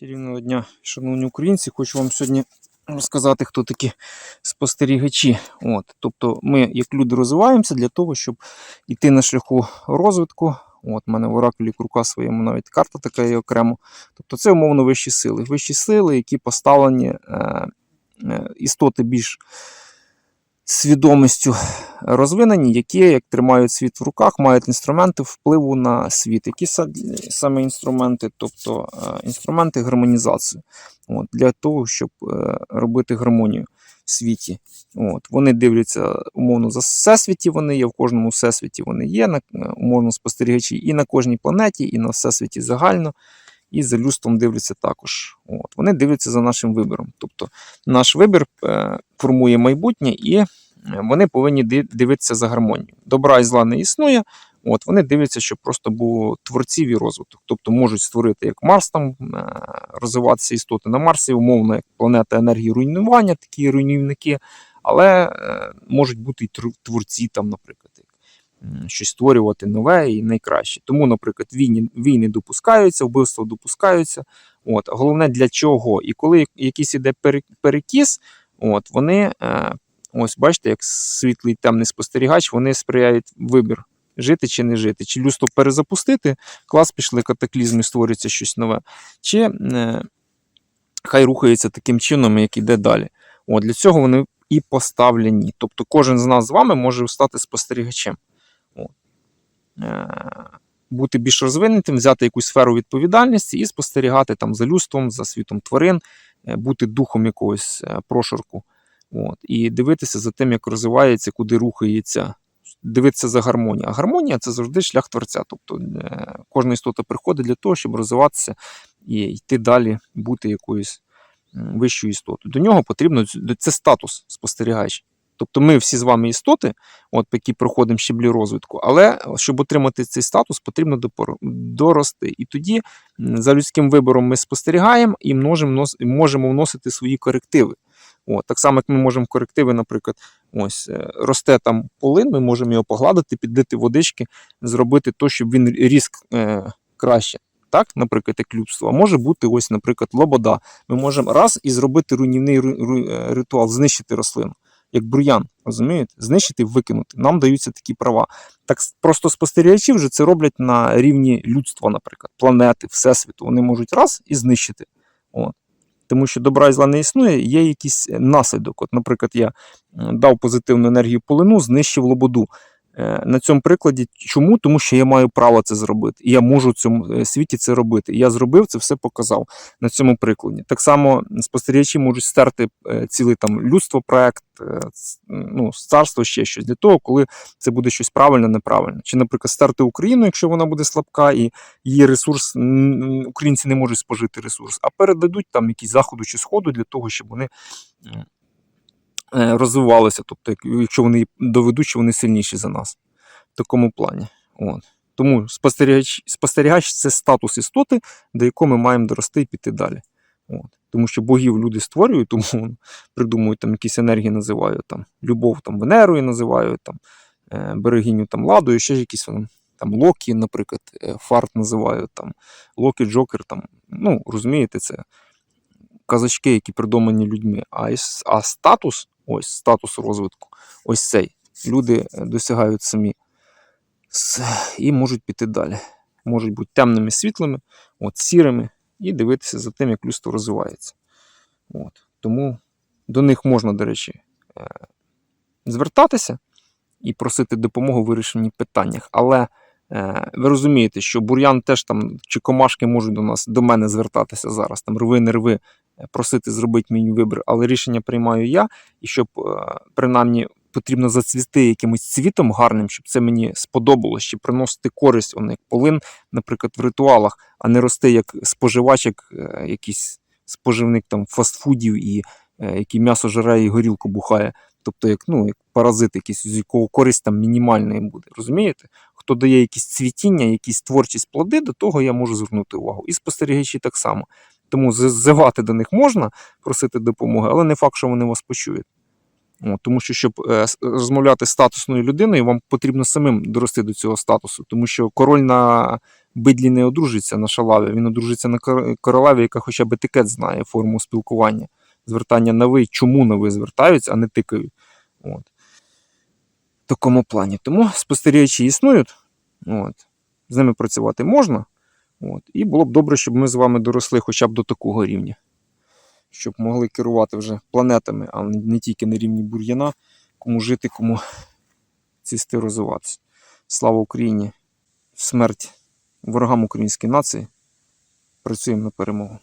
Чарівного дня, шановні українці, хочу вам сьогодні розказати, хто такі спостерігачі. От, тобто ми, як люди, розвиваємося для того, щоб йти на шляху розвитку. От, у мене в оракулі крука своєму навіть карта така є окремо. Тобто це умовно вищі сили. Вищі сили, які поставлені е, е, істоти більш свідомістю розвинені, які як тримають світ в руках, мають інструменти впливу на світ. Які саме інструменти, тобто е, інструменти гармонізації, от, для того, щоб е, робити гармонію в світі. От, вони дивляться умовно за всесвіті, вони є в кожному всесвіті. Вони є на е, умовно спостерігачі і на кожній планеті, і на всесвіті загально. І за людством дивляться також. От. Вони дивляться за нашим вибором. Тобто наш вибір формує майбутнє, і вони повинні дивитися за гармонією. Добра і зла не існує. От вони дивляться, щоб просто було творців і розвиток. Тобто можуть створити як Марс там е, розвиватися істоти на Марсі, умовно, як планета енергії руйнування, такі руйнівники, але е, можуть бути і творці, там, наприклад, щось створювати нове і найкраще. Тому, наприклад, війни, війни допускаються, вбивства допускаються. От, головне для чого? І коли якийсь іде перекіс, от, вони, е, ось бачите, як світлий темний спостерігач, вони сприяють вибір. Жити чи не жити, чи людство перезапустити, клас пішли катаклізми, створюється щось нове, чи е, хай рухається таким чином, як іде далі. От, для цього вони і поставлені. Тобто кожен з нас з вами може стати спостерігачем. От. Е, бути більш розвинутим, взяти якусь сферу відповідальності і спостерігати там за людством, за світом тварин, е, бути духом якогось е, прошарку. От, і дивитися за тим, як розвивається, куди рухається, дивитися за гармонією. А гармонія це завжди шлях творця. Тобто е, кожна істота приходить для того, щоб розвиватися і йти далі, бути якоюсь вищою істотою. До нього потрібно це статус спостерігач. Тобто ми всі з вами істоти, от які проходимо щеблі розвитку, але щоб отримати цей статус, потрібно дорости. І тоді за людським вибором ми спостерігаємо і можемо вносити свої корективи. От, так само, як ми можемо корективи, наприклад, ось е, росте там полин, ми можемо його погладити, підлити водички, зробити то, щоб він ріс е, краще. Так, наприклад, як людство. А може бути ось, наприклад, лобода. Ми можемо раз і зробити руйнівний ру- ру- е, ритуал, знищити рослину, як бур'ян, розумієте? Знищити викинути. Нам даються такі права. Так просто спостерігачі вже це роблять на рівні людства, наприклад, планети, всесвіту. Вони можуть раз і знищити. От. Тому що добра і зла не існує, є якийсь е, наслідок. От, наприклад, я дав позитивну енергію полину, знищив лободу. Е, На цьому прикладі чому? Тому що я маю право це зробити, і я можу в цьому е, світі це робити. Я зробив це, все показав на цьому прикладі. Так само спостерігачі можуть стерти е, цілий там людство, проект, ну, царство, ще щось для того, коли це буде щось правильне, неправильне. Чи, наприклад, стерти Україну, якщо вона буде слабка, і її ресурс українці не можуть спожити ресурс, а передадуть там якісь заходу чи сходу для того, щоб вони. Е, розвивалися, тобто, якщо вони доведуть, що вони сильніші за нас в такому плані. От. Тому спостерігач, спостерігач це статус істоти, до якого ми маємо дорости і піти далі. От. Тому що богів люди створюють, тому придумують там якісь енергії, називають там любов там Венерою, називають там е, берегиню там ладою, ще якісь там, там Локі, наприклад, е, фарт називають там Локі, Джокер. Там, ну, розумієте, це казачки, які придумані людьми. А, а статус, ось статус розвитку, ось цей. Люди е, досягають самі і можуть піти далі. Можуть бути темними, світлими, от, сірими, і дивитися за тим, як людство розвивається. От. Тому до них можна, до речі, е, звертатися і просити допомогу в вирішенні питаннях. Але е, ви розумієте, що бур'ян теж там чи комашки можуть до нас, до мене звертатися зараз, там рви, не рви, просити зробити мій вибір, але рішення приймаю я, і щоб е, принаймні потрібно зацвісти якимось цвітом гарним, щоб це мені сподобалось, щоб приносити користь, воно як полин, наприклад, в ритуалах, а не рости як споживач, як е, якийсь споживник там фастфудів і е, який м'ясо жаре і горілку бухає. Тобто, як, ну, як паразит якийсь, з якого користь там мінімальна буде. Розумієте? Хто дає якісь цвітіння, якісь творчість плоди, до того я можу звернути увагу. І спостерігачі так само. Тому зазивати до них можна, просити допомоги, але не факт, що вони вас почують. От, тому що, щоб е, розмовляти з статусною людиною, вам потрібно самим дорости до цього статусу, тому що король на бидлі не одружиться на шалаві, він одружиться на кор- королеві, яка хоча б етикет знає форму спілкування, звертання на ви, чому на ви звертаються, а не тикають. От. В такому плані. Тому спостерігачі існують. От. З ними працювати можна. От. І було б добре, щоб ми з вами доросли хоча б до такого рівня. Щоб могли керувати вже планетами, а не тільки на рівні бур'яна, кому жити, кому цісти розвиватися. Слава Україні! Смерть ворогам української нації. Працюємо на перемогу.